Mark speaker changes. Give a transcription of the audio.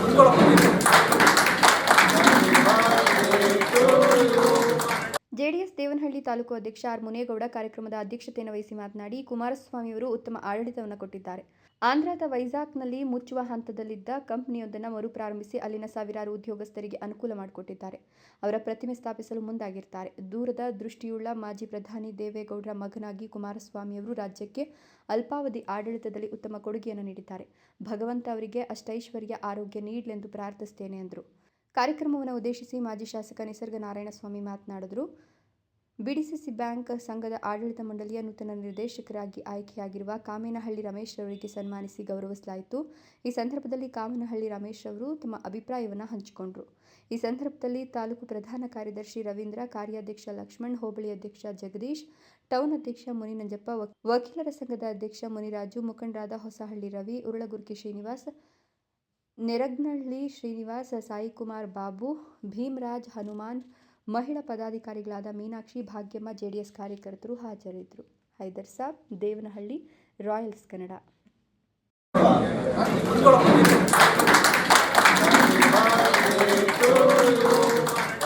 Speaker 1: JDS taluk ಅಧ್ಯಕ್ಷ R. Munegowda ಕಾರ್ಯಕ್ರಮದ ಅಧ್ಯಕ್ಷತೆಯನ್ನು ವಹಿಸಿ ಮಾತನಾಡಿ ಕುಮಾರಸ್ವಾಮಿಯವರು ಉತ್ತಮ ಆಡಳಿತವನ್ನು ಕೊಟ್ಟಿದ್ದಾರೆ. ಆಂಧ್ರದ ವೈಜಾಗ್ನಲ್ಲಿ ಮುಚ್ಚುವ ಹಂತದಲ್ಲಿದ್ದ ಕಂಪನಿಯೊಂದನ್ನು ಮರುಪ್ರಾರಂಭಿಸಿ ಅಲ್ಲಿನ ಸಾವಿರಾರು ಉದ್ಯೋಗಸ್ಥರಿಗೆ ಅನುಕೂಲ ಮಾಡಿಕೊಟ್ಟಿದ್ದಾರೆ. ಅವರ ಪ್ರತಿಮೆ ಸ್ಥಾಪಿಸಲು ಮುಂದಾಗಿರ್ತಾರೆ. ದೂರದ ದೃಷ್ಟಿಯುಳ್ಳ ಮಾಜಿ ಪ್ರಧಾನಿ ದೇವೇಗೌಡರ ಮಗನಾಗಿ ಕುಮಾರಸ್ವಾಮಿಯವರು ರಾಜ್ಯಕ್ಕೆ ಅಲ್ಪಾವಧಿ ಆಡಳಿತದಲ್ಲಿ ಉತ್ತಮ ಕೊಡುಗೆಯನ್ನು ನೀಡಿದ್ದಾರೆ. ಭಗವಂತ ಅವರಿಗೆ ಅಷ್ಟೈಶ್ವರ್ಯ ಆರೋಗ್ಯ ನೀಡಲೆಂದು ಪ್ರಾರ್ಥಿಸುತ್ತೇನೆ ಎಂದರು ಕಾರ್ಯಕ್ರಮವನ್ನು ಉದ್ದೇಶಿಸಿ ಮಾಜಿ ಶಾಸಕ ನಿಸರ್ಗ ನಾರಾಯಣಸ್ವಾಮಿ ಮಾತನಾಡಿದರು. ಬಿಡಿಸಿಸಿ ಬ್ಯಾಂಕ್ ಸಂಘದ ಆಡಳಿತ ಮಂಡಳಿಯ ನೂತನ ನಿರ್ದೇಶಕರಾಗಿ ಆಯ್ಕೆಯಾಗಿರುವ ಕಾಮೇನಹಳ್ಳಿ ರಮೇಶ್ ರವರಿಗೆ ಸನ್ಮಾನಿಸಿ ಗೌರವಿಸಲಾಯಿತು. ಈ ಸಂದರ್ಭದಲ್ಲಿ ಕಾಮೇನಹಳ್ಳಿ ರಮೇಶ್ ಅವರು ತಮ್ಮ ಅಭಿಪ್ರಾಯವನ್ನು ಹಂಚಿಕೊಂಡರು. ಈ ಸಂದರ್ಭದಲ್ಲಿ ತಾಲೂಕು ಪ್ರಧಾನ ಕಾರ್ಯದರ್ಶಿ ರವೀಂದ್ರ, ಕಾರ್ಯಾಧ್ಯಕ್ಷ ಲಕ್ಷ್ಮಣ್, ಹೋಬಳಿ ಅಧ್ಯಕ್ಷ ಜಗದೀಶ್, ಟೌನ್ ಅಧ್ಯಕ್ಷ ಮುನಿನಂಜಪ್ಪ, ವಕ್- ವಕೀಲರ ಸಂಘದ ಅಧ್ಯಕ್ಷ ಮುನಿರಾಜು, ಮುಖಂಡರಾದ ಹೊಸಹಳ್ಳಿ ರವಿ, ಉರುಳಗುರ್ಕಿ ಶ್ರೀನಿವಾಸ್, ನೆರಗ್ನಳ್ಳಿ ಶ್ರೀನಿವಾಸ್, ಸಾಯಿಕುಮಾರ್ ಬಾಬು, ಭೀಮರಾಜ್ ಹನುಮಾನ್ ಮಹಿಳಾ ಪದಾಧಿಕಾರಿಗಳಾದ ಮೀನಾಕ್ಷಿ ಭಾಗ್ಯಮ್ಮ ಜೆಡಿಎಸ್ ಕಾರ್ಯಕರ್ತರು ಹಾಜರಿದ್ದರು. ಹೈದರ್ ಸಾಬ್ ದೇವನಹಳ್ಳಿ ರಾಯಲ್ಸ್ ಕನ್ನಡ.